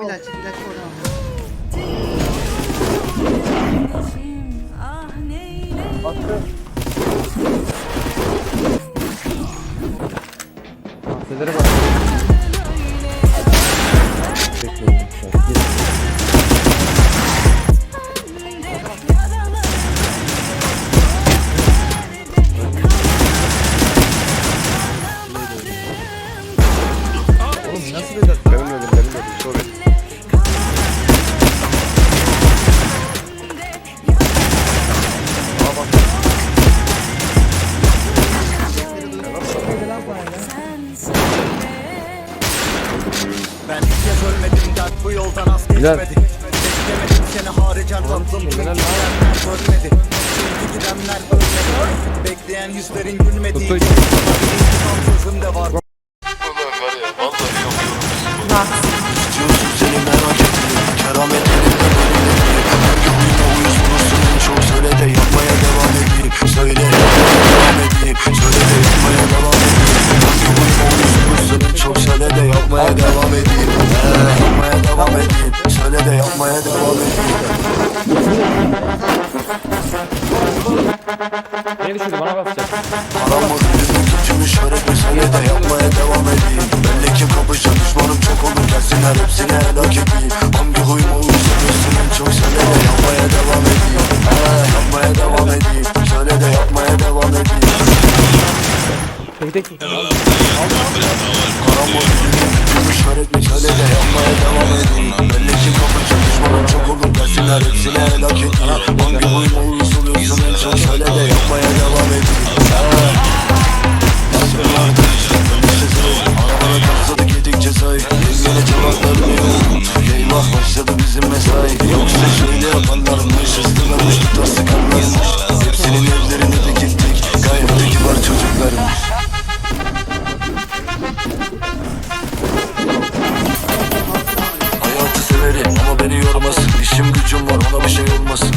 İlaç, ilaç oradan al. Mahzeleri bak. Bekliyorum şu an. Gir. Oğlum nasıl bir dakika? Benim öldüm benim sorry. Bu yoldan az Bilal. geçmedi. Beklemedim seni harcar tatlım çünkü gidenler ölmedi Çünkü gidenler ölmedi. Bekleyen yüzlerin gülmediği intikam sözüm de var. Söyle de yapmaya devam edeyim devam edeyim Söyle de yapmaya devam edeyim Beni düşürdü bana basacak. Elimdeki tüm işaretli Söyle de yapmaya devam edeyim Benle kim kapışacak düşmanım çok olur Gelsinler hepsini helak edeyim huyuma uyuz bulursun en çok Söyle de yapmaya devam edeyim Ee, Yapmaya devam edeyim Söyle de yapmaya devam edeyim tek. Karambol Tüm işaretli söyle Gelsinler hepsini helak edeyim Hangi huyuma uyuz oluyorsun en çok Söyle de yapmaya devam edeyim Arabana takladık yedik cezayı Yengene cevaplarını yok Eyvah başladı bizim mesai Yoksa şöyle yapanlarmış Hızlı vermiş tutar sıkanlarmış İşim gücüm var ona bir şey olmasın